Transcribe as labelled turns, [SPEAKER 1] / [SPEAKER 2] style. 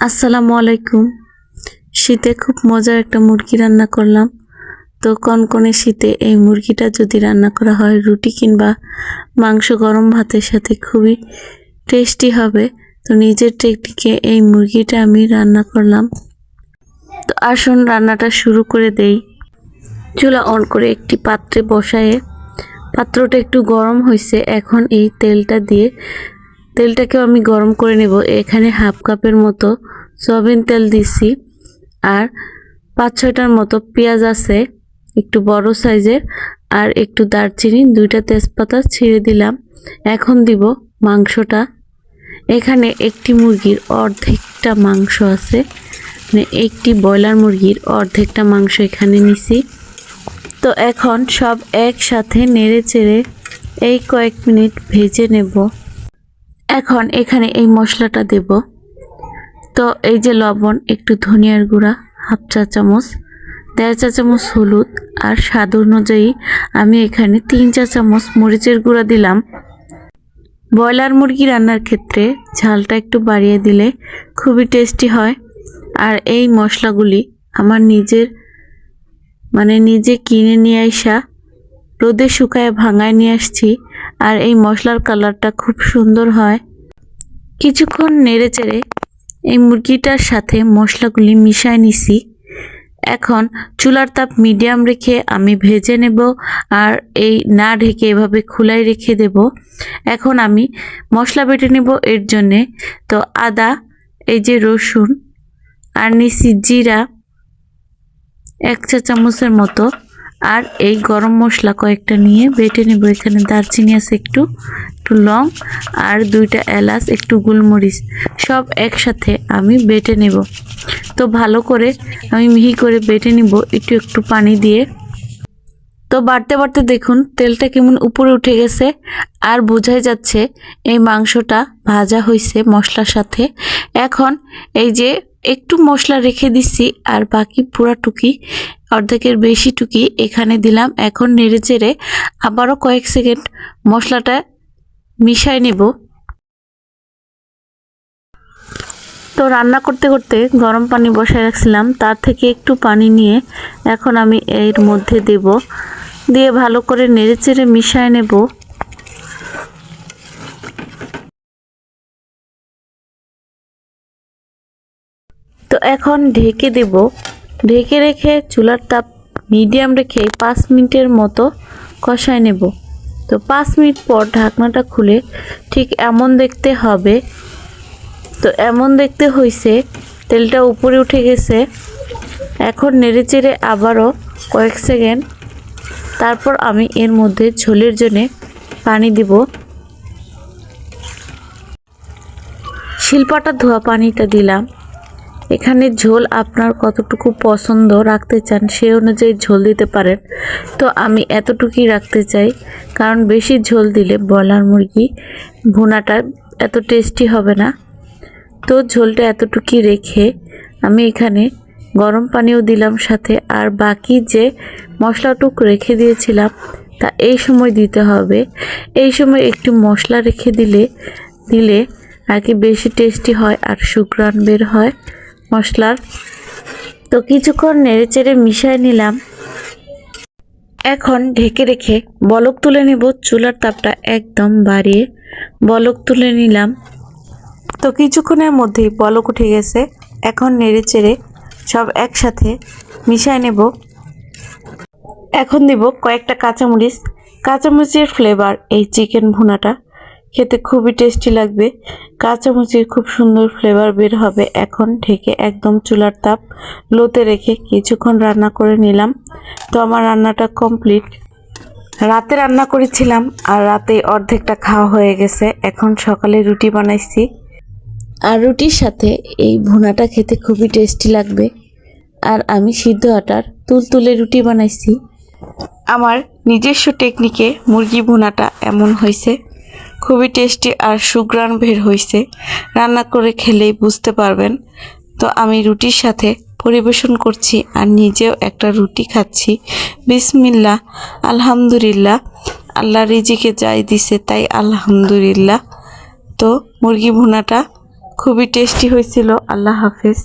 [SPEAKER 1] আসসালামু আলাইকুম। শীতে খুব মজার একটা মুরগি রান্না করলাম। তো কনকনে শীতে এই মুরগিটা যদি রান্না করা হয়, রুটি কিংবা মাংস গরম ভাতের সাথে খুবই টেস্টি হবে। তো নিজের টেকনিকে এই মুরগিটা আমি রান্না করলাম। তো আসুন রান্নাটা শুরু করে দেই। চুলা অন করে একটি পাত্রে বসায়ে, পাত্রটা একটু গরম হয়েছে এখন এই তেলটা দিয়ে তেলটাকেও আমি গরম করে নেব। এখানে হাফ কাপের মতো সয়াবিন তেল দিছি। আর পাঁচ ছয়টার মতো পেঁয়াজ আছে, একটু বড় সাইজের, আর একটু দারচিনি, দুইটা তেজপাতা ছিঁড়ে দিলাম। এখন দিব মাংসটা। এখানে একটি মুরগির অর্ধেকটা মাংস আছে। মানে একটি ব্রয়লার মুরগির অর্ধেকটা মাংস এখানে নিছি। তো এখন সব একসাথে নেড়ে চেড়ে এই কয়েক মিনিট ভেজে নেব। এখন এখানে এই মশলাটা দেব। তো এই যে লবণ, একটু ধনিয়ার গুঁড়া, হাফ চা চামচ, দেড় চা চামচ হলুদ আর স্বাদ অনুযায়ী আমি এখানে তিন চা চামচ মরিচের গুঁড়া দিলাম। ব্রয়লার মুরগি রান্নার ক্ষেত্রে ঝালটা একটু বাড়িয়ে দিলে খুবই টেস্টি হয়। আর এই মশলাগুলি আমার নিজের মানে নিজে কিনে নিয়ে আসা রোদে শুকায় ভাঙায় নিয়ে আসছি। আর এই মশলার কালারটা খুব সুন্দর হয়। কিছুক্ষণ নেড়ে চেড়ে এই মুরগিটার সাথে মশলাগুলি মিশায় নিছি। এখন চুলার তাপ মিডিয়াম রেখে আমি ভেজে নেব আর এই না ঢেকে এভাবে খোলাই রেখে দেব। এখন আমি মশলা বেটে নেব এর জন্যে। তো আদা, এই যে রসুন আর নিছি জিরা এক চা চামচের মতো। আর এই গরম মশলা কয়েকটা নিয়ে বেটে নেব। এখানে দারচিনি আছে একটু একটু লং আর দুইটা এলাচ, একটু গোলমরিচ, সব একসাথে আমি বেটে নেব। তো ভালো করে আমি মিহি করে বেটে নিব, একটু একটু পানি দিয়ে। তো বাড়তে বাড়তে দেখুন, তেলটা কেমন উপরে উঠে গেছে আর বোঝাই যাচ্ছে এই মাংসটা ভাজা হয়েছে মশলার সাথে। এখন এই যে একটু মশলা রেখে দিছি আর বাকি পুরা টুকি অর্ধেকের বেশি টুকি এখানে দিলাম। এখন নেড়ে চেড়ে আবারও কয়েক সেকেন্ড মশলাটা মিশাই নেব। তো রান্না করতে করতে গরম পানি বসায় রাখছিলাম। তার থেকে একটু পানি নিয়ে এখন আমি এর মধ্যে দেব। দিয়ে ভালো করে নেড়ে চেড়ে মিশায় নেব। তো এখন ঢেকে দেব ঢেকে রেখে চুলার তাপ মিডিয়াম রেখে পাঁচ মিনিটের মতো কষায় নেব। তো পাঁচ মিনিট পর ঢাকনাটা খুলে ঠিক এমন দেখতে হবে। তো এমন দেখতে হয়েছে তেলটা উপরে উঠে গেছে। এখন নেড়ে চেড়ে আবারও কয়েক সেকেন্ড। তারপর আমি এর মধ্যে ঝোলের জন্যে পানি দিব। শিল্পাটা ধোয়া পানিটা দিলাম। এখানে ঝোল আপনার কতটুকু পছন্দ রাখতে চান সে অনুযায়ী ঝোল দিতে পারেন। তো আমি এতটুকুই রাখতে চাই, কারণ বেশি ঝোল দিলে ব্রয়লার মুরগি ভুনাটা এত টেস্টি হবে না। তো ঝোলটা এতটুকুই রেখে আমি এখানে গরম পানিও দিলাম সাথে, আর বাকি যে মশলাটুক রেখে দিয়েছিলাম তা এই সময় দিতে হবে। এই সময় একটু মশলা রেখে দিলে দিলে আর কি বেশি টেস্টি হয় আর সুগ্রান বের হয়। মশলার। তো কিছুক্ষণ নেড়ে চেড়ে মিশিয়ে নিলাম। এখন ঢেকে রেখে বলক তুলে নেব। চুলার তাপটা একদম বাড়িয়ে বলক তুলে নিলাম। তো কিছুক্ষণের মধ্যেই বলক উঠে গেছে। এখন নেড়ে চেড়ে সব একসাথে মিশায় নেব। এখন দিব কয়েকটা কাঁচামরিচ। কাঁচামরিচের ফ্লেভার এই চিকেন ভুনাটা। খেতে খুবই টেস্টি লাগবে। কাঁচামরিচের খুব সুন্দর ফ্লেভার বের হবে। এখন ঢেকে একদম চুলার তাপ লোতে রেখে কিছুক্ষণ রান্না করে নিলাম। তো আমার রান্নাটা কমপ্লিট রাতে রান্না করেছিলাম আর রাতে অর্ধেকটা খাওয়া হয়ে গেছে। এখন সকালে রুটি বানাইছি। আর রুটির সাথে এই ভুনাটা খেতে খুবই টেস্টি লাগবে। আর আমি সিদ্ধ আটার তুলতুলে রুটি বানাইছি। আমার নিজস্ব টেকনিকে মুরগি ভুনাটা এমন হয়েছে খুবই টেস্টি আর সুগ্রাণ বের হয়েছে রান্না করে খেলেই বুঝতে পারবেন। তো আমি রুটির সাথে পরিবেশন করছি আর নিজেও একটা রুটি খাচ্ছি। বিসমিল্লা আলহামদুলিল্লাহ। আল্লাহ রিজিকে যাই দিছে তাই আলহামদুলিল্লাহ। তো মুরগি ভুনাটা খুবই টেস্টি হয়েছিল। আল্লাহ হাফেজ।